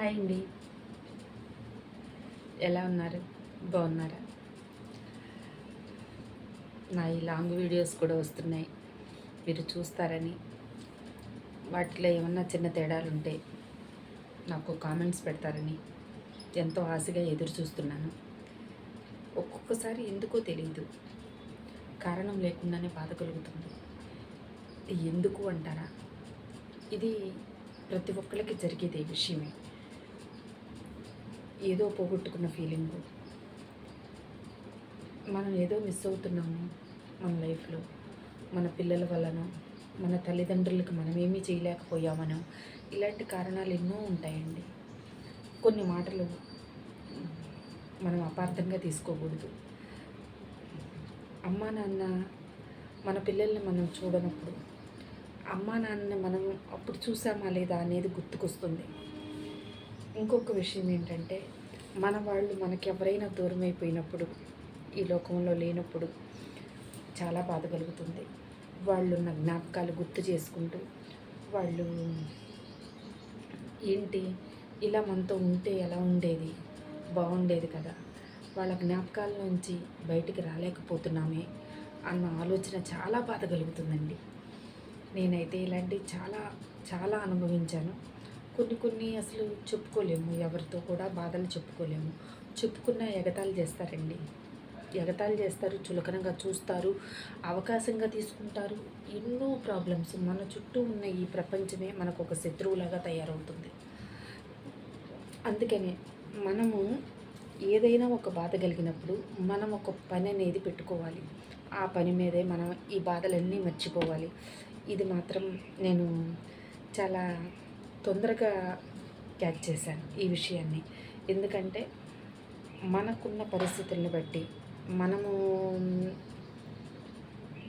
Hi అండి. ఎలా ఉన్నారు? బాగున్నారా? నా ఈ లాంగ్ వీడియోస్ కూడా వస్తున్నాయి. మీరు చూస్తారని. వాటిలో ఏమన్నా చిన్న తేడాలు ఉంటే నాకు కామెంట్స్ పెడతారని ఎంతో ఆశగా ఎదురు చూస్తున్నాను. ఒక్కొక్కసారి ఎందుకో తెలియదు కారణం లేకుండానే బాధ కలుగుతుంది. ఎందుకు అంటారా? ఇది ప్రతి ఒక్కరికి జరిగేదే విషయమే. ఏదో పోగొట్టుకున్న ఫీలింగు మనం ఏదో మిస్ అవుతున్నాము మన లైఫ్లో మన పిల్లల వలన మన తల్లిదండ్రులకు మనం ఏమీ చేయలేకపోయామనో ఇలాంటి కారణాలు ఎన్నో ఉంటాయండి. కొన్ని మాటలు మనం అపార్థంగా తీసుకోకూడదు. అమ్మా నాన్న మన పిల్లల్ని మనం చూడనప్పుడు అమ్మా నాన్న మనం అప్పుడు చూసామా లేదా అనేది గుర్తుకొస్తుంది. ఇంకొక విషయం ఏంటంటే మన వాళ్ళు మనకి ఎవరైనా దూరం అయిపోయినప్పుడు ఈ లోకంలో లేనప్పుడు చాలా బాధ కలుగుతుంది. వాళ్ళు ఉన్న జ్ఞాపకాలు గుర్తు చేసుకుంటూ వాళ్ళు ఏంటి ఇలా మనతో ఉంటే ఎలా ఉండేది? బాగుండేది కదా. వాళ్ళ జ్ఞాపకాల నుంచి బయటికి రాలేకపోతున్నామే అన్న ఆలోచన చాలా బాధ కలుగుతుందండి. నేనైతే ఇలాంటి చాలా చాలా అనుభవించాను. కొన్ని కొన్ని అసలు చెప్పుకోలేము ఎవరితో కూడా బాధలు చెప్పుకోలేము. చెప్పుకున్న ఎగతాళి చేస్తారండి. ఎగతాళి చేస్తారు చులకనగా చూస్తారు అవకాశంగా తీసుకుంటారు. ఎన్నో ప్రాబ్లమ్స్ మన చుట్టూ ఉన్న ఈ ప్రపంచమే మనకు ఒక శత్రువులాగా తయారవుతుంది. అందుకనే మనము ఏదైనా ఒక బాధ కలిగినప్పుడు మనం ఒక పని అనేది పెట్టుకోవాలి. ఆ పని మీదే మనం ఈ బాధలన్నీ మర్చిపోవాలి. ఇది మాత్రం నేను చాలా తొందరగా క్యాచ్ చేశాను ఈ విషయాన్ని. ఎందుకంటే మనకున్న పరిస్థితులను బట్టి మనము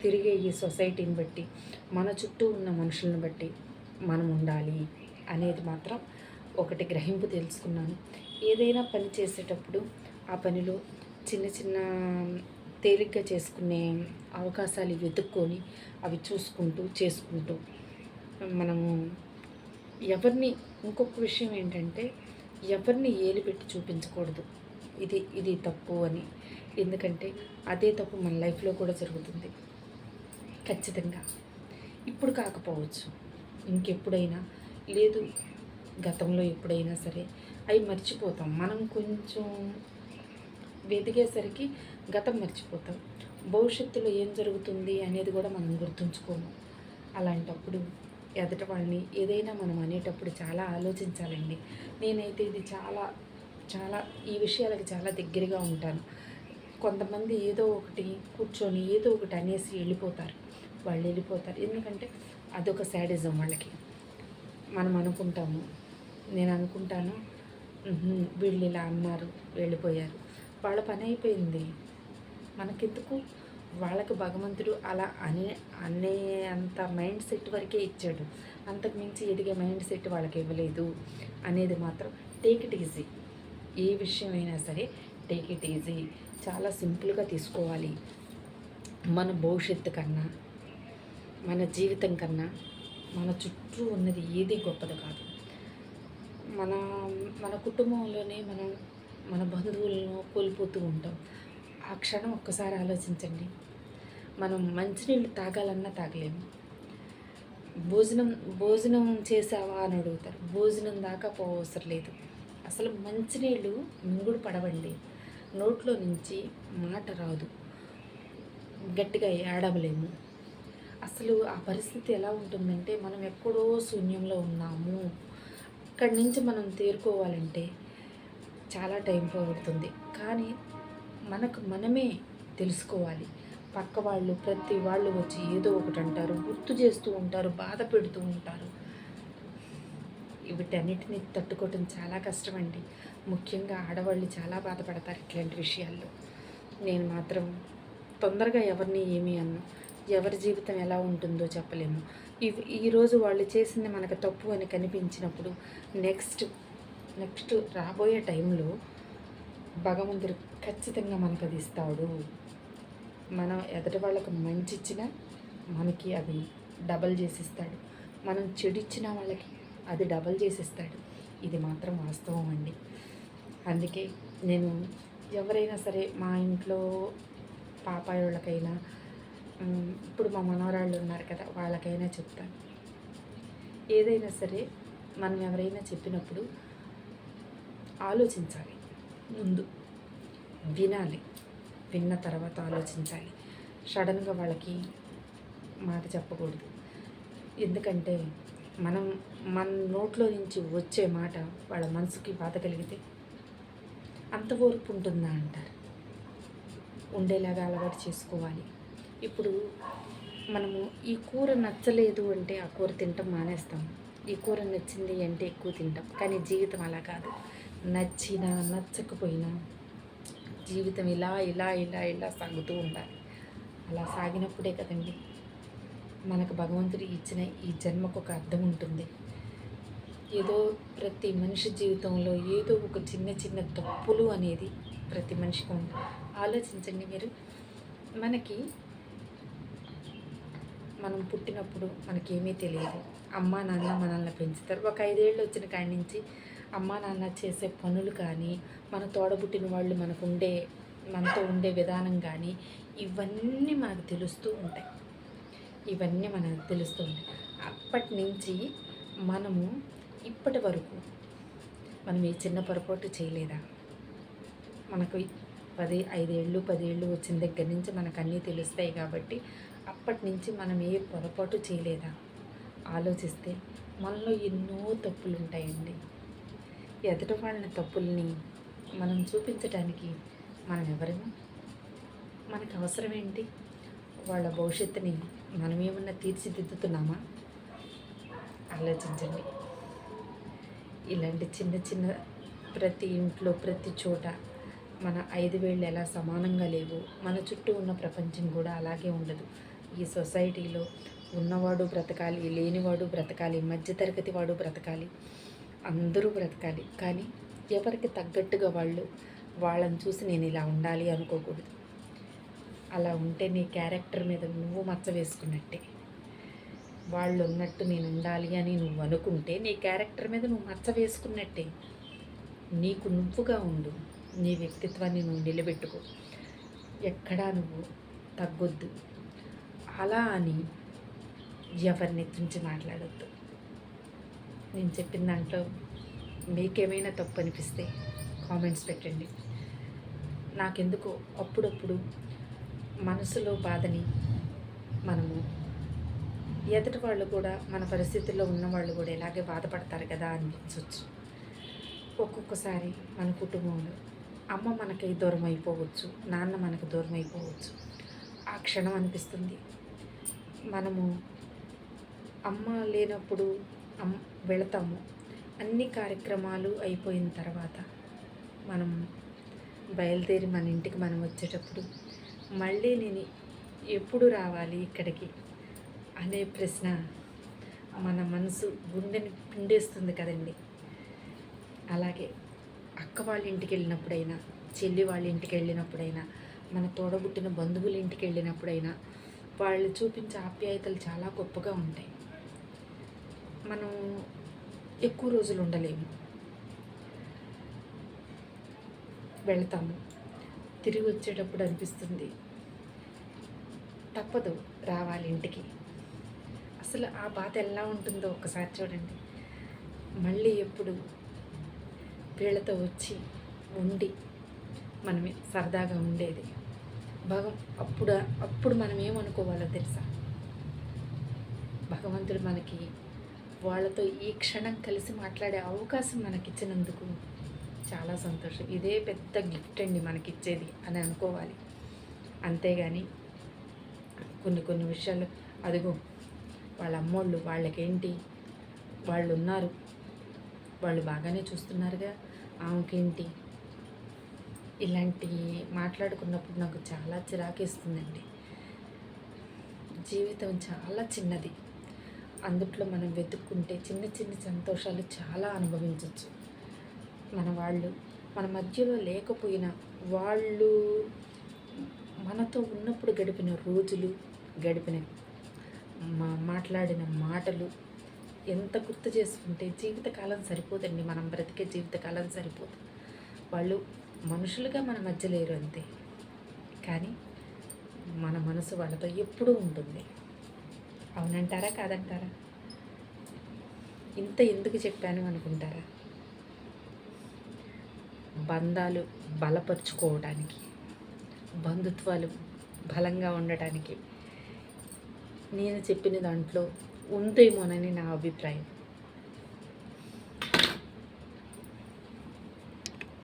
తిరిగే ఈ సొసైటీని బట్టి మన చుట్టూ ఉన్న మనుషులను బట్టి మనం ఉండాలి అనేది మాత్రం ఒకటి గ్రహింపు తెలుసుకున్నాను. ఏదైనా పని చేసేటప్పుడు ఆ పనిలో చిన్న చిన్న తేలిగ్గా చేసుకునే అవకాశాలు వెతుక్కొని అవి చూసుకుంటూ చేసుకుంటూ మనము ఎవరిని ఇంకొక విషయం ఏంటంటే ఎవరిని ఏలి పెట్టి చూపించకూడదు. ఇది ఇది తప్పు అని. ఎందుకంటే అదే తప్పు మన లైఫ్లో కూడా జరుగుతుంది. ఖచ్చితంగా. ఇప్పుడు కాకపోవచ్చు. ఇంకెప్పుడైనా లేదు గతంలో ఎప్పుడైనా సరే అవి మర్చిపోతాం. మనం కొంచెం వెతికేసరికి గతం మర్చిపోతాం. భవిష్యత్తులో ఏం జరుగుతుంది అనేది కూడా మనం గుర్తుంచుకోము. అలాంటప్పుడు ఎదట వాళ్ళని ఏదైనా మనం అనేటప్పుడు చాలా ఆలోచించాలండి. నేనైతే ఇది చాలా చాలా ఈ విషయాలకు చాలా దగ్గరగా ఉంటాను. కొంతమంది ఏదో ఒకటి కూర్చొని ఏదో ఒకటి అనేసి వెళ్ళిపోతారు. వాళ్ళు వెళ్ళిపోతారు. ఎందుకంటే అదొక శాడిజం వాళ్ళకి. మనం అనుకుంటాము. నేను అనుకుంటాను. వీళ్ళు ఇలా అన్నారు వెళ్ళిపోయారు. వాళ్ళ పని అయిపోయింది. మనకెందుకు? వాళ్ళకి భగవంతుడు అలా అనే అనే అంత మైండ్ సెట్ వరకే ఇచ్చాడు. అంతకు మించి ఎదిగే మైండ్ సెట్ వాళ్ళకి ఇవ్వలేదు అనేది మాత్రం టేక్ ఇట్ ఈజీ ఏ విషయమైనా సరే టేక్ ఇట్ ఈజీ చాలా సింపుల్గా తీసుకోవాలి. మన భవిష్యత్తు కన్నా మన జీవితం కన్నా మన చుట్టూ ఉన్నది ఏది గొప్పది కాదు. మన మన కుటుంబంలోనే మనం మన బంధువులను కోల్పోతూ ఉంటాం. ఆ క్షణం ఒక్కసారి ఆలోచించండి. మనం మంచినీళ్ళు తాగాలన్నా తాగలేము. భోజనం భోజనం చేసావా అని అడుగుతారు. భోజనం దాకా పోవసరం లేదు. అసలు మంచినీళ్ళు మింగుడు పడవండి. నోట్లో నుంచి మాట రాదు. గట్టిగా ఏడవలేము. అసలు ఆ పరిస్థితి ఎలా ఉంటుందంటే మనం ఎక్కడో శూన్యంలో ఉన్నాము. అక్కడి నుంచి మనం తేరుకోవాలంటే చాలా టైం పడుతుంది. కానీ మనకు మనమే తెలుసుకోవాలి. పక్క వాళ్ళు ప్రతి వాళ్ళు వచ్చి ఏదో ఒకటి అంటారు గుర్తు చేస్తూ ఉంటారు బాధ పెడుతూ ఉంటారు. వీటన్నిటిని తట్టుకోవటం చాలా కష్టమండి. ముఖ్యంగా ఆడవాళ్ళు చాలా బాధపడతారు ఇట్లాంటి విషయాల్లో. నేను మాత్రం తొందరగా ఎవరిని ఏమీ అన్ను. ఎవరి జీవితం ఎలా ఉంటుందో చెప్పలేము. ఇవి ఈరోజు వాళ్ళు చేసింది మనకు తప్పు అని కనిపించినప్పుడు నెక్స్ట్ నెక్స్ట్ రాబోయే టైంలో భగవంతుడు ఖచ్చితంగా మనకు అది ఇస్తాడు. మనం ఎదటి వాళ్ళకు మంచి ఇచ్చినా మనకి అది డబల్ చేసిస్తాడు. మనం చెడు ఇచ్చిన వాళ్ళకి అది డబల్ చేసిస్తాడు. ఇది మాత్రం వాస్తవం అండి. అందుకే నేను ఎవరైనా సరే మా ఇంట్లో పాపాయి వాళ్ళకైనా ఇప్పుడు మా మనవరాళ్ళు ఉన్నారు కదా వాళ్ళకైనా చెప్తాను ఏదైనా సరే మనం ఎవరైనా చెప్పినప్పుడు ఆలోచించాలి. ముందు. వినాలి. విన్న తర్వాత ఆలోచించాలి. సడన్గా వాళ్ళకి మాట చెప్పకూడదు. ఎందుకంటే మనం మన నోట్లో నుంచి వచ్చే మాట వాళ్ళ మనసుకి బాధ కలిగితే అంత ఓర్పు ఉంటుందా అంటారు. ఉండేలాగా అలవాటు చేసుకోవాలి. ఇప్పుడు మనము ఈ కూర నచ్చలేదు అంటే ఆ కూర తింటాం మానేస్తాం. ఈ కూర నచ్చింది అంటే ఎక్కువ తింటాం. కానీ జీవితం అలా కాదు. నచ్చినా నచ్చకపోయినా జీవితం ఇలా ఇలా ఇలా ఇలా సాగుతూ ఉండాలి. అలా సాగినప్పుడే కదండి. మనకు భగవంతుడు ఇచ్చిన ఈ జన్మకు ఒక అర్థం ఉంటుంది. ఏదో ప్రతి మనిషి జీవితంలో ఏదో ఒక చిన్న చిన్న తప్పులు అనేది ప్రతి మనిషికి ఉంది ఆలోచించండి మీరు. మనకి మనం పుట్టినప్పుడు మనకేమీ తెలియదు. అమ్మా నాన్న మనల్ని పెంచుతారు. ఒక ఐదేళ్ళు వచ్చిన కాడి నుంచి అమ్మా నాన్న చేసే పనులు కానీ మన తోడబుట్టిన వాళ్ళు మనకు ఉండే మనతో ఉండే విధానం కానీ ఇవన్నీ మనకు తెలుస్తూ ఉంటాయి. ఇవన్నీ మనకు తెలుస్తూ ఉంటాయి. అప్పటి నుంచి మనము ఇప్పటి వరకు మనం ఏ చిన్న పొరపాటు చేయలేదా? మనకు పది ఐదేళ్ళు పదేళ్ళు వచ్చిన దగ్గర నుంచి మనకు అన్నీ తెలుస్తాయి కాబట్టి అప్పటి నుంచి మనం ఏ పొరపాటు చేయలేదా? ఆలోచిస్తే మనలో ఎన్నో తప్పులు ఉంటాయండి. ఎదుటి వాళ్ళ తప్పుల్ని మనం చూపించడానికి మనం ఎవరము మనకు అవసరం ఏంటి వాళ్ళ భవిష్యత్తుని మనం ఏమన్నా తీర్చిదిద్దుతున్నామా? ఆలోచించండి. ఇలాంటి చిన్న చిన్న ప్రతి ఇంట్లో ప్రతి చోట మన ఐదు వేళ్ళు ఎలా సమానంగా లేవు? మన చుట్టూ ఉన్న ప్రపంచం కూడా అలాగే ఉండదు. ఈ సొసైటీలో ఉన్నవాడు బ్రతకాలి లేనివాడు బ్రతకాలి మధ్యతరగతి వాడు బ్రతకాలి. అందరూ బ్రతకాలి. కానీ ఎవరికి తగ్గట్టుగా వాళ్ళు వాళ్ళని చూసి నేను ఇలా ఉండాలి అనుకోకూడదు. అలా ఉంటే నీ క్యారెక్టర్ మీద నువ్వు మచ్చ వేసుకున్నట్టే. వాళ్ళు ఉన్నట్టు నేను ఉండాలి అని నువ్వు అనుకుంటే నీ క్యారెక్టర్ మీద నువ్వు మచ్చ వేసుకున్నట్టే. నీకు నువ్వుగా ఉండు. నీ వ్యక్తిత్వాన్ని నువ్వు నిలబెట్టుకో. ఎక్కడా నువ్వు తగ్గొద్దు. అలా అని ఎవరిని ఎత్తించి మాట్లాడొద్దు. నేను చెప్పిన దాంట్లో మీకేమైనా తప్పు అనిపిస్తే కామెంట్స్ పెట్టండి. నాకెందుకు అప్పుడప్పుడు మనసులో బాధని మనము ఎదుటి వాళ్ళు కూడా మన పరిస్థితుల్లో ఉన్న వాళ్ళు కూడా ఇలాగే బాధపడతారు కదా అనిపించవచ్చు ఒక్కొక్కసారి మన కుటుంబంలో అమ్మ మనకి దూరం అయిపోవచ్చు నాన్న మనకు దూరం అయిపోవచ్చు ఆ క్షణం అనిపిస్తుంది. మనము అమ్మ లేనప్పుడు వెళతాము అన్ని కార్యక్రమాలు అయిపోయిన తర్వాత మనం బయలుదేరి మన ఇంటికి మనం వచ్చేటప్పుడు మళ్ళీ నేను ఎప్పుడు రావాలి ఇక్కడికి అనే ప్రశ్న మన మనసు గుండెని పిండేస్తుంది కదండి. అలాగే అక్క వాళ్ళ ఇంటికి వెళ్ళినప్పుడైనా చెల్లి వాళ్ళ ఇంటికి వెళ్ళినప్పుడైనా మన తోడబుట్టిన బంధువుల ఇంటికి వెళ్ళినప్పుడైనా వాళ్ళు చూపించే ఆప్యాయతలు చాలా గొప్పగా ఉంటాయి. మనం ఎక్కువ రోజులు ఉండలేము. వెళ్తాము. తిరిగి వచ్చేటప్పుడు అనిపిస్తుంది. తప్పదు రావాలి ఇంటికి. అసలు ఆ బాధ ఎలా ఉంటుందో ఒకసారి చూడండి. మళ్ళీ ఎప్పుడు వీళ్ళతో వచ్చి ఉండి మనమే సరదాగా ఉండేది. భగం అప్పుడు అప్పుడు మనం ఏమనుకోవాలో తెలుసా? భగవంతుడు మనకి వాళ్ళతో ఈ క్షణం కలిసి మాట్లాడే అవకాశం మనకిచ్చినందుకు చాలా సంతోషం. ఇదే పెద్ద గిఫ్ట్ అండి మనకిచ్చేది అని అనుకోవాలి. అంతేగాని కొన్ని కొన్ని విషయాలు అదిగో వాళ్ళ అమ్మోళ్ళు వాళ్ళకేంటి? వాళ్ళు ఉన్నారు వాళ్ళు బాగానే చూస్తున్నారుగా. ఆమెకేంటి? ఇలాంటి మాట్లాడుకున్నప్పుడు నాకు చాలా చిరాకేస్తుందండి. జీవితం చాలా చిన్నది. అందుట్లో మనం వెతుక్కుంటే చిన్న చిన్న సంతోషాలు చాలా అనుభవించవచ్చు మన వాళ్ళు మన మధ్యలో లేకపోయినా వాళ్ళు మనతో ఉన్నప్పుడు గడిపిన రోజులు గడిపిన మా మాట్లాడిన మాటలు ఎంత గుర్తు చేసుకుంటే జీవితకాలం సరిపోదండి. మనం బ్రతికే జీవితకాలం సరిపోదు. వాళ్ళు మనుషులుగా మన మధ్య లేరు అంతే. కానీ మన మనసు వాళ్ళతో ఎప్పుడూ ఉంటుంది. అవునంటారా కాదంటారా? ఇంత ఎందుకు చెప్పాను అనుకుంటారా? బంధాలు బలపరుచుకోవడానికి బంధుత్వాలు బలంగా ఉండటానికి నేను చెప్పిన దాంట్లో ఉందేమోనని నా అభిప్రాయం.